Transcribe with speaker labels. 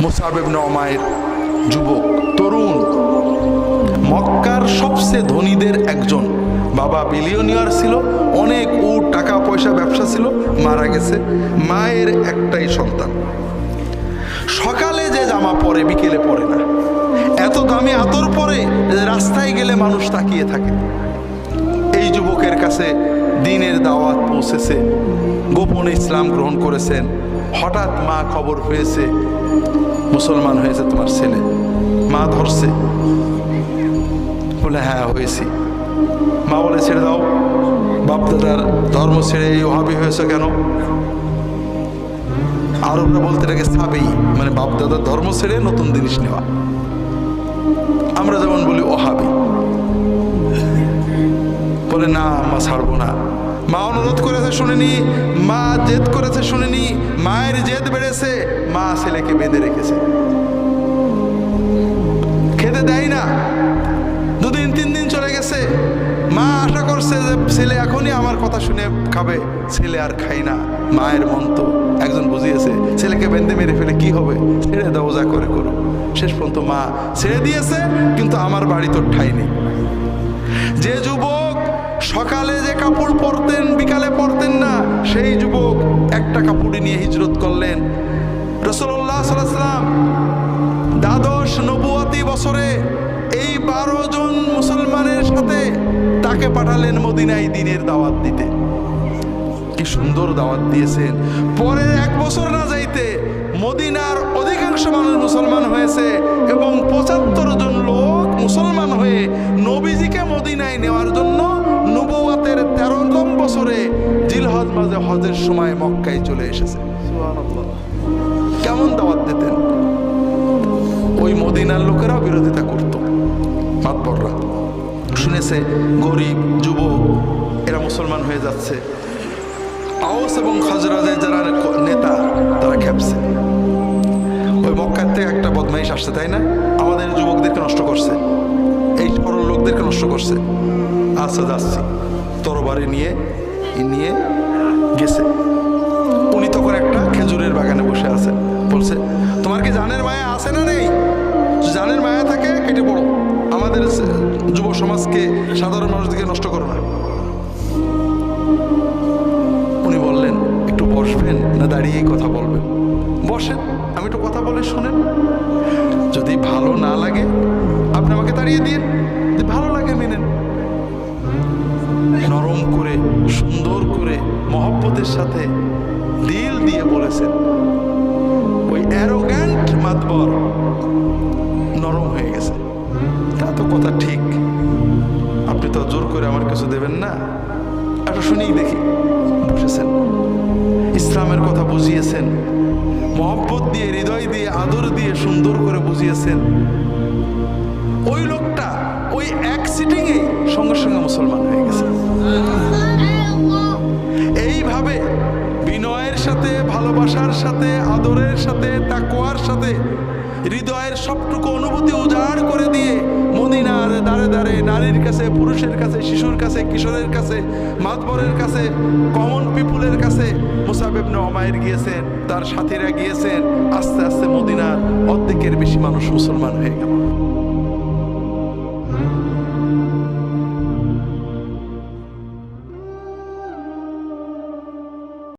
Speaker 1: মুসাবেব নমায়ের যুবক, তরুণ। মক্কার সবচেয়ে ধনীদের একজন। বাবা বিলিয়নিয়ার ছিল, অনেক ও টাকা, পয়সা, ব্যবসা ছিল, মারা গেছে। মায়ের একটাই সন্তান। সকালে যে জামা পরে, বিকেলে পরে না। এত দামি আতর পরে রাস্তায় গেলে মানুষ তাকিয়ে থাকে। এই যুবকের কাছে দিনের দাওয়াত পৌঁছেছে। গোপনে ইসলাম গ্রহণ করেছেন। হঠাৎ মা খবর পেয়েছে মুসলমান হয়েছে তোমার ছেলে। মা ধরছে। বলে হ্যাঁ হয়েছি। মা বলে, ছেড়ে দাও। বাপদাদার ধর্ম ছেড়ে এই অভাবী হয়েছে কেন? আরবরা বলতে এটাকে সাবেই মানে বাপদাদার ধর্ম ছেড়ে নতুন জিনিস নেওয়া। আমরা যেমন বলি, ওহাবি। বলে, না মা ছাড়বো না। মা অনুরোধ করেছে শুনেনি, মা জেদ করেছে শুনেনি, মায়ের জেদ বেড়েছে, মা ছেলেকে বেঁধে রেখেছে। খেতে দেয় না। দুদিন, তিন দিন চলে গেছে। মা আশা করছে যে ছেলে এখনই আমার কথা শুনে খাবে, ছেলে আর খাই না। মায়ের মন তো একজন বুঝিয়েছে, ছেলেকে বেঁধে মেরে ফেলে কি হবে? ছেড়ে দাও, যা করে করো শেষ পর্যন্ত মা ছেড়ে দিয়েছে, কিন্তু আমার বাড়ি তো ঠাই নেই। যে যুবক সকালে পরতেন বিকালে পরতেন না। সেই যুবক একটা কাপড়ে নিয়ে হিজরত করলেন। রসল্লাহ সাল্লাম দ্বাদশ নবুয়াতি বছরে এই বারো জন মুসলমানের সাথে তাকে পাঠালেন মদিনায় দিনের দাওয়াত দিতে। কি সুন্দর দাওয়াত দিয়েছেন। পরের এক বছর না যাইতে মদিনার অধিকাংশ মানুষ মুসলমান হয়েছে এবং পঁচাত্তর জন লোক মুসলমান হয়ে নবীজিকে মদিনায় নেওয়ার মাঝে হজের সময় মক্কায় চলে এসেছে। কেমন দাওয়াত দিতেন? ওই মদিনার লোকেরাও বিরোধিতা করত। মাতবররা শুনেছে গরিব যুবক এরা মুসলমান হয়ে যাচ্ছে। আওস এবং খজরাজের যারা নেতা তারা খেপছে। ওই মক্কার থেকে একটা বদমাইশ আসছে তাই না? আমাদের যুবকদেরকে নষ্ট করছে। এই সরল লোকদেরকে নষ্ট করছে। আচ্ছা যাচ্ছি। তরবারি নিয়ে নিয়ে গেছে। উনি তখন একটা খেজুরের বাগানে বসে আছে। বলছে, তোমার কি জানের মায়া আছে না নেই? জানের মায়া থাকে, কেটে পড়ো। আমাদের যুব সমাজকে সাধারণ মানুষদেরকে নষ্ট করো না। উনি বললেন, একটু বসবেন না দাঁড়িয়েই কথা বলবেন? বসেন, আমি একটু কথা বলে শোনেন। যদি ভালো না লাগে, আপনি আমাকে দাঁড়িয়ে দিন। ভালো লাগে মেনেন নরম করে সুন্দর মহব্বতের সাথে দিল দিয়ে বলেছেন, ওই অ্যারোগ্যান্ট মাতবর নরম হয়ে গেছে। তা তো কথা ঠিক। আপনি তো জোর করে আমার কিছু দেবেন না। একটু শুনেই দেখি। বসেছেন। ইসলামের কথা বুঝিয়েছেন। মহব্বত দিয়ে, হৃদয় দিয়ে, আদর দিয়ে সুন্দর করে বুঝিয়েছেন। ওই লোকটা ওই এক সিটিংয়েই সাথে, ভালোবাসার সাথে, আদরের সাথে তাকোয়ার সাথে, হৃদয়ের সবটুকু অনুভূতি উজাড় করে দিয়ে মদিনার দাঁড়ে দাঁড়ে নারীর কাছে, পুরুষের কাছে, শিশুর কাছে, কিশোরের কাছে, মাতবরের কাছে কমন পিপুলের কাছে মুসাবেব নমায়ের গিয়েছেন, তার সাথীরা গিয়েছেন, আস্তে আস্তে মদিনার অর্ধেকের বেশি মানুষ মুসলমান হয়ে গেল।